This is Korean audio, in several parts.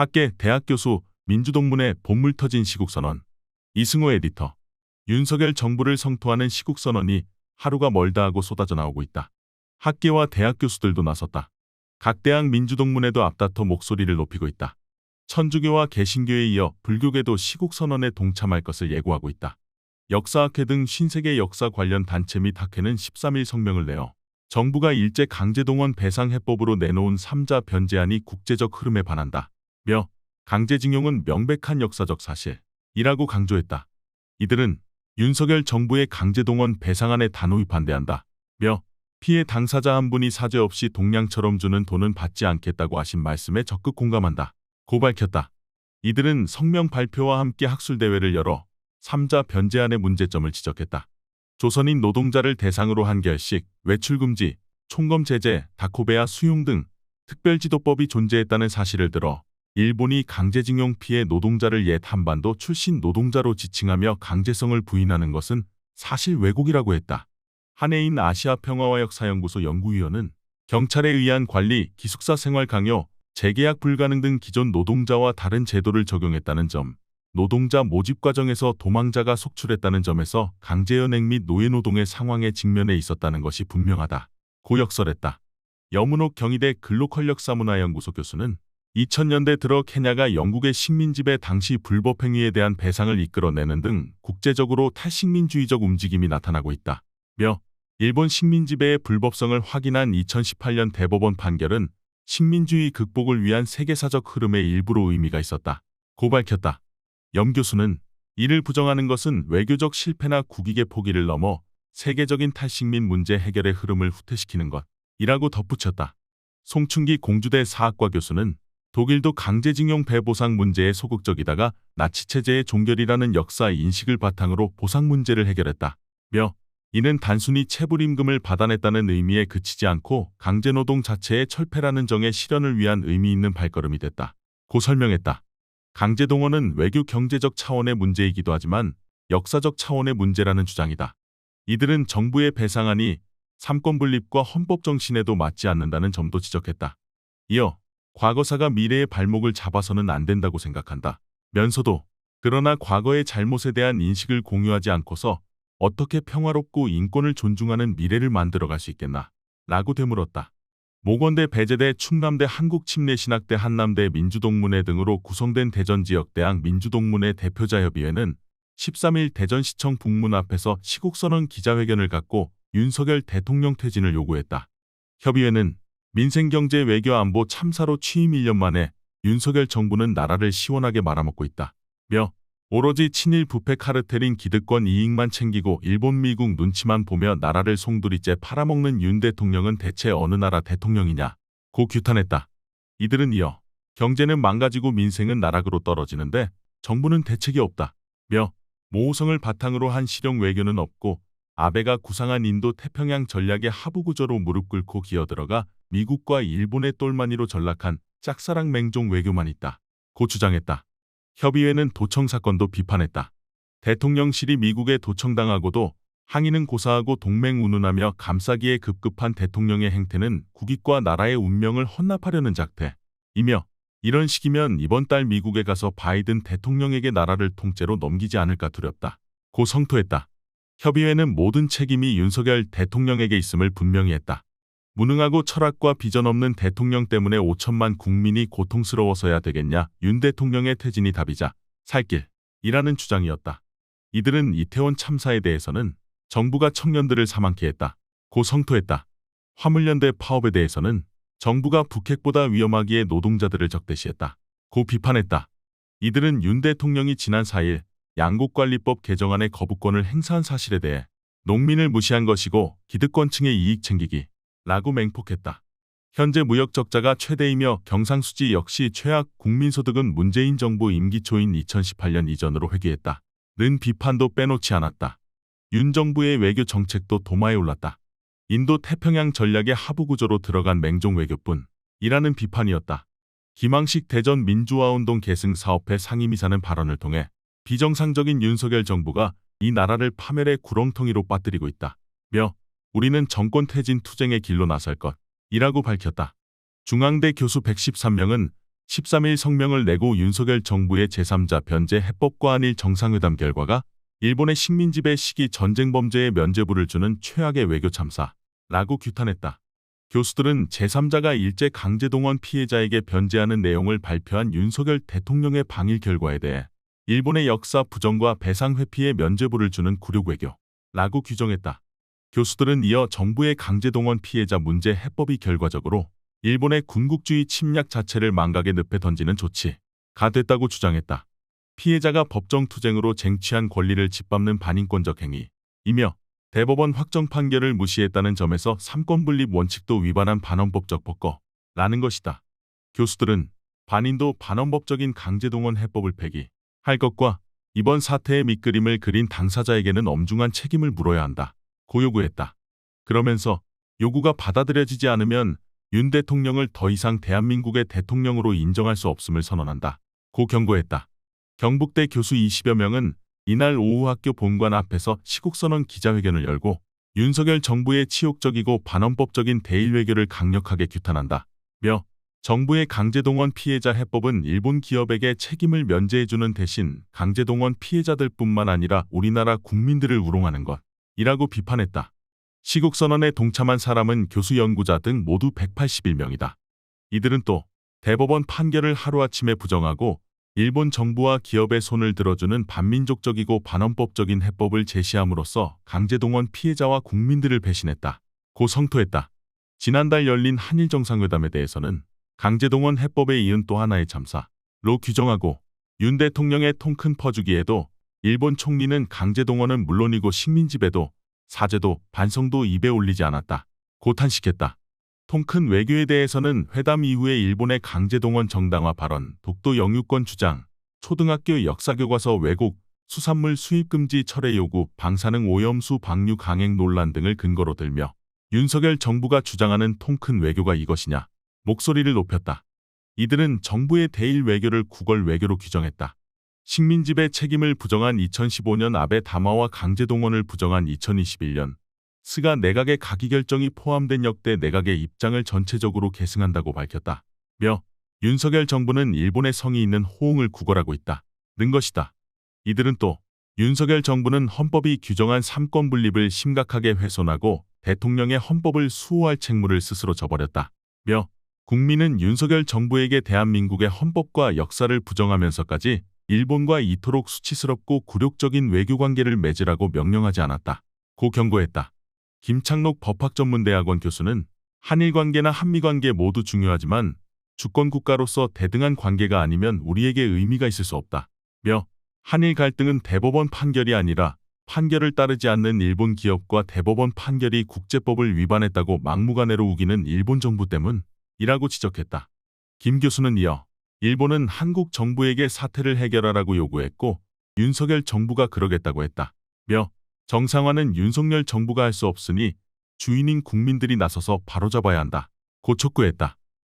학계 대학 교수 민주동문회 본물 터진 시국선언 이승호 에디터 윤석열 정부를 성토하는 시국선언이 하루가 멀다 하고 쏟아져 나오고 있다. 학계와 대학 교수들도 나섰다. 각 대학 민주동문회도 앞다퉈 목소리를 높이고 있다. 천주교와 개신교에 이어 불교계도 시국선언에 동참할 것을 예고하고 있다. 역사학회 등 신세계 역사 관련 단체 및 학회는 13일 성명을 내어 정부가 일제 강제동원 배상 해법으로 내놓은 3자 변제안이 국제적 흐름에 반한다. 며 강제징용은 명백한 역사적 사실이라고 강조했다. 이들은 윤석열 정부의 강제동원 배상안에 단호히 반대한다. 며 피해 당사자 한 분이 사죄 없이 동량처럼 주는 돈은 받지 않겠다고 하신 말씀에 적극 공감한다. 고 밝혔다. 이들은 성명 발표와 함께 학술대회를 열어 3자 변제안의 문제점을 지적했다. 조선인 노동자를 대상으로 한 결식, 외출금지, 총검 제재, 다코베아 수용 등 특별지도법이 존재했다는 사실을 들어 일본이 강제징용 피해 노동자를 옛 한반도 출신 노동자로 지칭하며 강제성을 부인하는 것은 사실 왜곡이라고 했다. 한해인 아시아평화와 역사연구소 연구위원은 경찰에 의한 관리, 기숙사 생활 강요, 재계약 불가능 등 기존 노동자와 다른 제도를 적용했다는 점, 노동자 모집 과정에서 도망자가 속출했다는 점에서 강제연행 및 노예노동의 상황에 직면해 있었다는 것이 분명하다. 고역설했다. 여문옥 경희대 근로권력사문화연구소 교수는 2000년대 들어 케냐가 영국의 식민지배 당시 불법행위에 대한 배상을 이끌어내는 등 국제적으로 탈식민주의적 움직임이 나타나고 있다. 며 일본 식민지배의 불법성을 확인한 2018년 대법원 판결은 식민주의 극복을 위한 세계사적 흐름의 일부로 의미가 있었다. 고 밝혔다. 염 교수는 이를 부정하는 것은 외교적 실패나 국익의 포기를 넘어 세계적인 탈식민 문제 해결의 흐름을 후퇴시키는 것이라고 덧붙였다. 송충기 공주대 사학과 교수는 독일도 강제징용 배보상 문제에 소극적이다가 나치체제의 종결이라는 역사 인식을 바탕으로 보상 문제를 해결했다. 며 이는 단순히 체불임금을 받아냈다는 의미에 그치지 않고 강제노동 자체의 철폐라는 정의 실현을 위한 의미 있는 발걸음이 됐다. 고 설명했다. 강제동원은 외교 경제적 차원의 문제이기도 하지만 역사적 차원의 문제라는 주장이다. 이들은 정부의 배상안이 삼권 분립과 헌법 정신에도 맞지 않는다는 점도 지적했다. 이어 과거사가 미래의 발목을 잡아서는 안 된다고 생각한다. 면서도 그러나 과거의 잘못에 대한 인식을 공유하지 않고서 어떻게 평화롭고 인권을 존중하는 미래를 만들어갈 수 있겠나? 라고 되물었다. 모건대 배제대 충남대 한국침례신학대 한남대 민주동문회 등으로 구성된 대전지역대학 민주동문회 대표자협의회는 13일 대전시청 북문 앞에서 시국선언 기자회견을 갖고 윤석열 대통령 퇴진을 요구했다. 협의회는 민생경제 외교안보 참사로 취임 1년 만에 윤석열 정부는 나라를 시원하게 말아먹고 있다. 며 오로지 친일 부패 카르텔인 기득권 이익만 챙기고 일본 미국 눈치만 보며 나라를 송두리째 팔아먹는 윤 대통령은 대체 어느 나라 대통령이냐 고 규탄했다. 이들은 이어 경제는 망가지고 민생은 나락으로 떨어지는데 정부는 대책이 없다. 며 모호성을 바탕으로 한 실용 외교는 없고 아베가 구상한 인도 태평양 전략의 하부 구조로 무릎 꿇고 기어들어가 미국과 일본의 똘마니로 전락한 짝사랑 맹종 외교만 있다. 고 주장했다. 협의회는 도청 사건도 비판했다. 대통령실이 미국에 도청당하고도 항의는 고사하고 동맹 운운하며 감싸기에 급급한 대통령의 행태는 국익과 나라의 운명을 헌납하려는 작태이며 이런 식이면 이번 달 미국에 가서 바이든 대통령에게 나라를 통째로 넘기지 않을까 두렵다. 고 성토했다. 협의회는 모든 책임이 윤석열 대통령에게 있음을 분명히 했다. 무능하고 철학과 비전 없는 대통령 때문에 5천만 국민이 고통스러워서야 되겠냐 윤 대통령의 퇴진이 답이자 살길이라는 주장이었다. 이들은 이태원 참사에 대해서는 정부가 청년들을 사망케 했다. 고 성토했다. 화물연대 파업에 대해서는 정부가 북핵보다 위험하기에 노동자들을 적대시했다. 고 비판했다. 이들은 윤 대통령이 지난 4일 양곡관리법 개정안의 거부권을 행사한 사실에 대해 농민을 무시한 것이고 기득권층의 이익 챙기기 라고 맹폭했다. 현재 무역 적자가 최대이며 경상수지 역시 최악 국민소득은 문재인 정부 임기 초인 2018년 이전으로 회귀했다. 는 비판도 빼놓지 않았다. 윤 정부의 외교 정책도 도마에 올랐다. 인도 태평양 전략의 하부 구조로 들어간 맹종 외교뿐 이라는 비판이었다. 김항식 대전 민주화운동 계승 사업회 상임이사는 발언을 통해 비정상적인 윤석열 정부가 이 나라를 파멸의 구렁텅이로 빠뜨리고 있다. 며 우리는 정권 퇴진 투쟁의 길로 나설 것이라고 밝혔다. 중앙대 교수 113명은 13일 성명을 내고 윤석열 정부의 제3자 변제 해법과 한일 정상회담 결과가 일본의 식민지배 시기 전쟁 범죄에 면죄부를 주는 최악의 외교 참사라고 규탄했다. 교수들은 제3자가 일제 강제동원 피해자에게 변제하는 내용을 발표한 윤석열 대통령의 방일 결과에 대해 일본의 역사 부정과 배상 회피에 면죄부를 주는 굴욕 외교라고 규정했다. 교수들은 이어 정부의 강제동원 피해자 문제 해법이 결과적으로 일본의 군국주의 침략 자체를 망각에 늪에 던지는 조치가 됐다고 주장했다. 피해자가 법정 투쟁으로 쟁취한 권리를 짓밟는 반인권적 행위이며 대법원 확정 판결을 무시했다는 점에서 삼권분립 원칙도 위반한 반헌법적 법거라는 것이다. 교수들은 반인도 반헌법적인 강제동원 해법을 폐기할 것과 이번 사태의 밑그림을 그린 당사자에게는 엄중한 책임을 물어야 한다. 고 요구했다. 그러면서 요구가 받아들여지지 않으면 윤 대통령을 더 이상 대한민국의 대통령으로 인정할 수 없음을 선언한다. 고 경고했다. 경북대 교수 20여 명은 이날 오후 학교 본관 앞에서 시국선언 기자회견을 열고 윤석열 정부의 치욕적이고 반헌법적인 대일 외교를 강력하게 규탄한다. 며 정부의 강제동원 피해자 해법은 일본 기업에게 책임을 면제해주는 대신 강제동원 피해자들 뿐만 아니라 우리나라 국민들을 우롱하는 것 이라고 비판했다. 시국선언에 동참한 사람은 교수 연구자 등 모두 181명이다. 이들은 또 대법원 판결을 하루아침에 부정하고 일본 정부와 기업의 손을 들어주는 반민족적이고 반헌법적인 해법을 제시함으로써 강제동원 피해자와 국민들을 배신했다. 고 성토했다. 지난달 열린 한일 정상회담에 대해서는 강제동원 해법에 이은 또 하나의 참사로 규정하고 윤 대통령의 통 큰 퍼주기에도 일본 총리는 강제동원은 물론이고 식민지배도 사죄도 반성도 입에 올리지 않았다. 고탄식했다. 통큰 외교에 대해서는 회담 이후에 일본의 강제동원 정당화 발언, 독도 영유권 주장, 초등학교 역사교과서 왜곡, 수산물 수입금지 철회 요구, 방사능 오염수 방류 강행 논란 등을 근거로 들며 윤석열 정부가 주장하는 통큰 외교가 이것이냐 목소리를 높였다. 이들은 정부의 대일 외교를 구걸 외교로 규정했다. 식민지배 책임을 부정한 2015년 아베 담화와 강제동원을 부정한 2021년 스가 내각의 가기 결정이 포함된 역대 내각의 입장을 전체적으로 계승한다고 밝혔다. 며 윤석열 정부는 일본의 성의 있는 호응을 구걸하고 있다. 는 것이다. 이들은 또 윤석열 정부는 헌법이 규정한 삼권 분립을 심각하게 훼손하고 대통령의 헌법을 수호할 책무를 스스로 져버렸다. 며 국민은 윤석열 정부에게 대한민국의 헌법과 역사를 부정하면서까지 일본과 이토록 수치스럽고 굴욕적인 외교관계를 맺으라고 명령하지 않았다. 고 경고했다. 김창록 법학전문대학원 교수는 한일 관계나 한미 관계 모두 중요하지만 주권 국가로서 대등한 관계가 아니면 우리에게 의미가 있을 수 없다. 며 한일 갈등은 대법원 판결이 아니라 판결을 따르지 않는 일본 기업과 대법원 판결이 국제법을 위반했다고 막무가내로 우기는 일본 정부 때문이라고 지적했다. 김 교수는 이어 일본은 한국 정부에게 사태를 해결하라고 요구했고 윤석열 정부가 그러겠다고 했다. 며 정상화는 윤석열 정부가 할 수 없으니 주인인 국민들이 나서서 바로잡아야 한다. 고 촉구했다.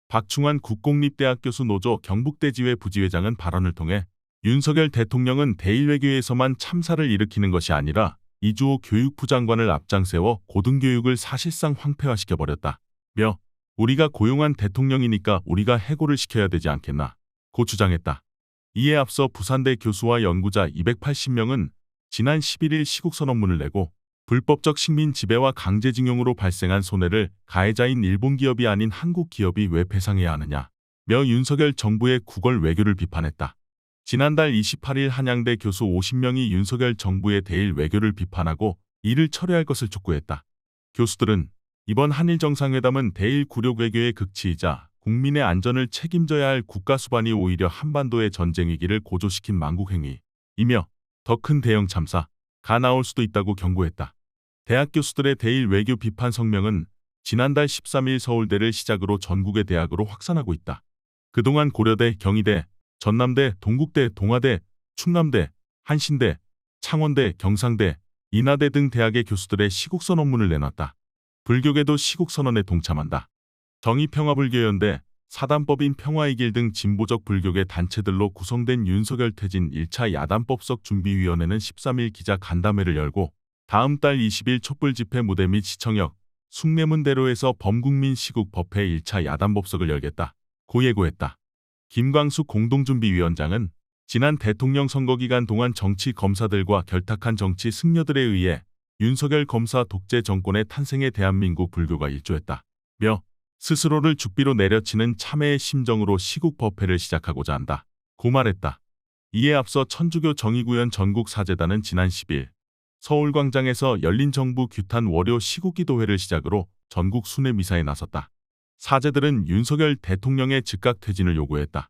박충환 국공립대학 교수 노조 경북대지회 부지회장은 발언을 통해 윤석열 대통령은 대일외교에서만 참사를 일으키는 것이 아니라 이주호 교육부 장관을 앞장세워 고등교육을 사실상 황폐화시켜버렸다. 며 우리가 고용한 대통령이니까 우리가 해고를 시켜야 되지 않겠나. 고 주장했다. 이에 앞서 부산대 교수와 연구자 280명은 지난 11일 시국선언문을 내고 불법적 식민 지배와 강제징용으로 발생한 손해를 가해자인 일본 기업이 아닌 한국 기업이 왜 배상해야 하느냐 며 윤석열 정부의 구걸 외교를 비판했다. 지난달 28일 한양대 교수 50명이 윤석열 정부의 대일 외교를 비판하고 이를 철회할 것을 촉구했다. 교수들은 이번 한일 정상회담은 대일 굴욕 외교의 극치이자 국민의 안전을 책임져야 할 국가 수반이 오히려 한반도의 전쟁 위기를 고조시킨 망국 행위이며 더 큰 대형 참사가 나올 수도 있다고 경고했다. 대학 교수들의 대일 외교 비판 성명은 지난달 13일 서울대를 시작으로 전국의 대학으로 확산하고 있다. 그동안 고려대, 경희대, 전남대, 동국대, 동아대, 충남대, 한신대, 창원대, 경상대, 인하대 등 대학의 교수들의 시국선언문을 내놨다. 불교계도 시국선언에 동참한다. 정의평화불교연대, 사단법인 평화의길 등 진보적 불교계 단체들로 구성된 윤석열 퇴진 1차 야단법석 준비위원회는 13일 기자 간담회를 열고 다음 달 20일 촛불 집회 무대 및 시청역, 숭례문대로에서 범국민 시국 법회 1차 야단법석을 열겠다. 고 예고했다. 김광수 공동준비위원장은 지난 대통령 선거 기간 동안 정치 검사들과 결탁한 정치 승려들에 의해 윤석열 검사 독재 정권의 탄생에 대한민국 불교가 일조했다. 며 스스로를 죽비로 내려치는 참회의 심정으로 시국 법회를 시작하고자 한다. 고 말했다. 이에 앞서 천주교 정의구현 전국사재단은 지난 10일 서울광장에서 열린 정부 규탄 월요 시국기도회를 시작으로 전국 순회 미사에 나섰다. 사제들은 윤석열 대통령의 즉각 퇴진을 요구했다.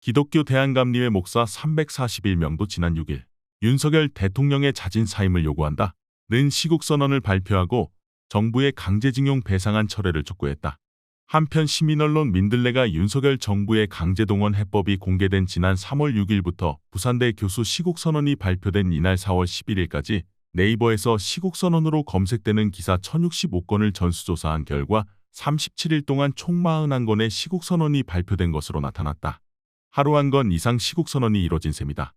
기독교 대한감리회 목사 341명도 지난 6일 윤석열 대통령의 자진 사임을 요구한다. 는 시국선언을 발표하고 정부의 강제징용 배상안 철회를 촉구했다. 한편 시민언론 민들레가 윤석열 정부의 강제동원 해법이 공개된 지난 3월 6일부터 부산대 교수 시국선언이 발표된 이날 4월 11일까지 네이버에서 시국선언으로 검색되는 기사 1065건을 전수조사한 결과 37일 동안 총 41건의 시국선언이 발표된 것으로 나타났다. 하루 한 건 이상 시국선언이 이뤄진 셈이다.